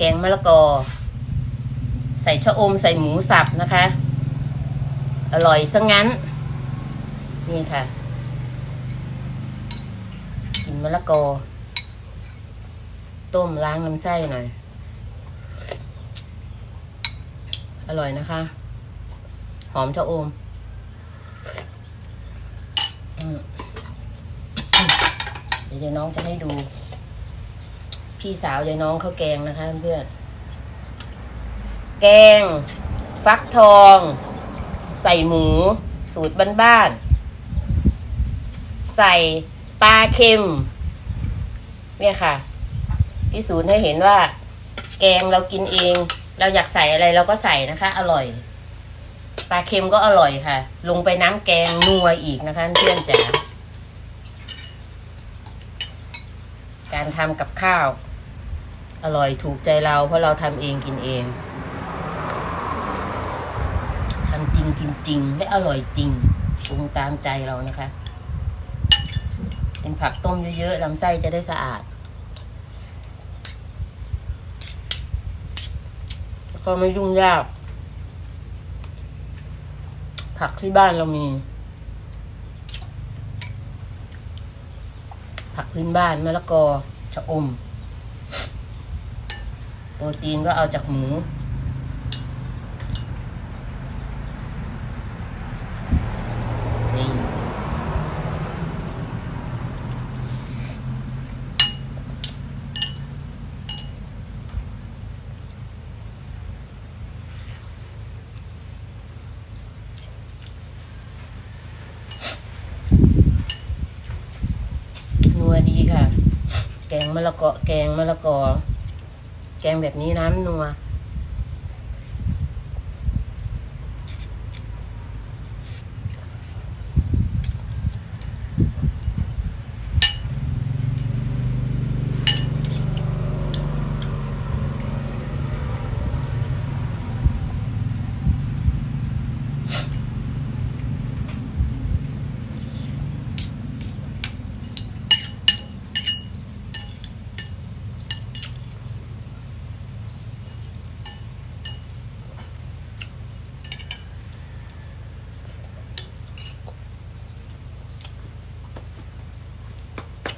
แกงมะละกอ ใส่ชะอมใส่หมูสับนะคะ อร่อยซะงั้น นี่ค่ะ กินมะละกอ ต้มล้างลำไส้หน่อย อร่อยนะคะ หอมชะอมเดี๋ยวยายน้องจะให้ดู พี่สาวยายน้องเขาแกงนะคะเพื่อนแกง ฟักทอง ใส่หมู สูตรบ้านๆใส่ปลาเค็ม เนี่ยค่ะพิสูจน์ให้เห็นว่า แกงเรากินเอง เราอยากใส่อะไรเราก็ใส่นะคะ อร่อยปลาเค็มก็อร่อยค่ะ ลงไปน้ำแกงนัวอีกนะคะเพื่อนจ๋าการทำกับข้าว อร่อยถูกใจเรา เพราะเราทำเองกินเองทำจริงกินจริง และอร่อยจริงปรุงตามใจเรานะคะ เป็นผักต้มเยอะๆลำไส้จะได้สะอาดก็ไม่ยุ่งยาก ผักที่บ้านเรามี ผักพื้นบ้านมะละกอชะอม โปรตีนก็เอาจากหมูนี่นัวดีค่ะ แกงมะละกอแกงมะละกอ แกงแบบนี้น้ำนัว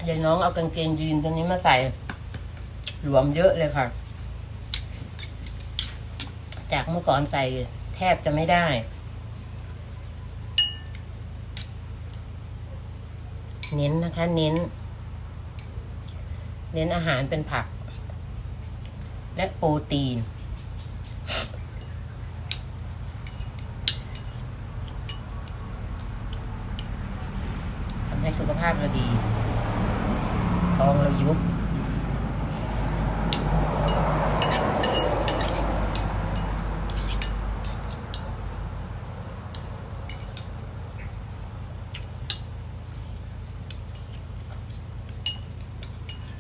ยายน้องเอากางเกงยีนตัวนี้มาใส่ หลวมเยอะเลยค่ะ จากเมื่อก่อนใส่แทบจะไม่ได้เน้นนะคะ เน้น เน้นอาหารเป็นผัก และโปรตีน ทำให้สุขภาพเราดี ท้องเรา ยุบ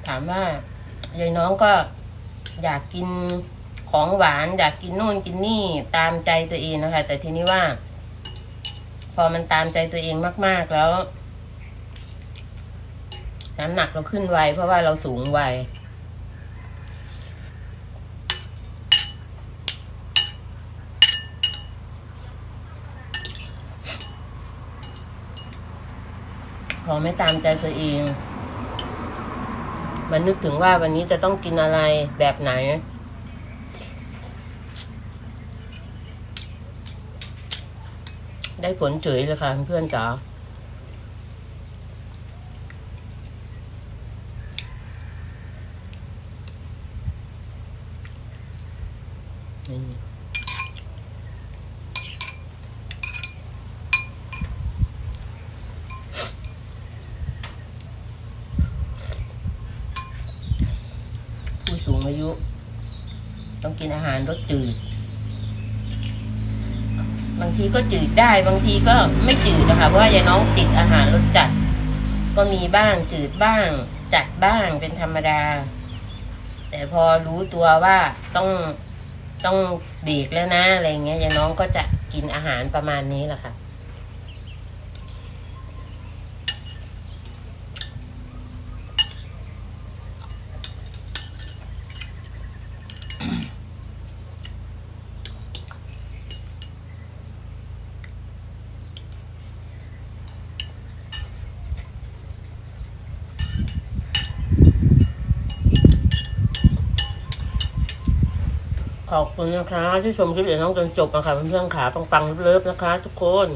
ถามว่ายายน้องก็อยากกินของหวาน อยากกินนู่นกินนี่ตามใจตัวเองนะคะ แต่ทีนี้ว่า พอมันตามใจตัวเองมาก ๆ แล้ว น้ำหนักเราขึ้นไวเพราะว่าเราสูงไวพอไม่ตามใจตัวเอง มันนึกถึงว่าวันนี้จะต้องกินอะไรแบบไหนได้ผลเฉยเลยค่ะเพื่อนจ๋า นี่ผู้สูงอายุ ต้องกินอาหารรสจืด บางทีก็จืดได้บางทีก็ไม่จืดนะคะเพราะว่ายายน้องติดอาหารรสจัด ก็มีบ้างจืดบ้าง จัดบ้างเป็นธรรมดา แต่พอรู้ตัวว่าต้อง ต้องเบรกแล้วนะอะไรเงี้ยยายน้องก็จะกินอาหารประมาณนี้แหละค่ะ ขอบคุณนะคะ ที่ชมคลิปเดี๋น้องจนจบนะคะเพื่อนๆขาปังๆเลิฟๆนะคะ ทุกคน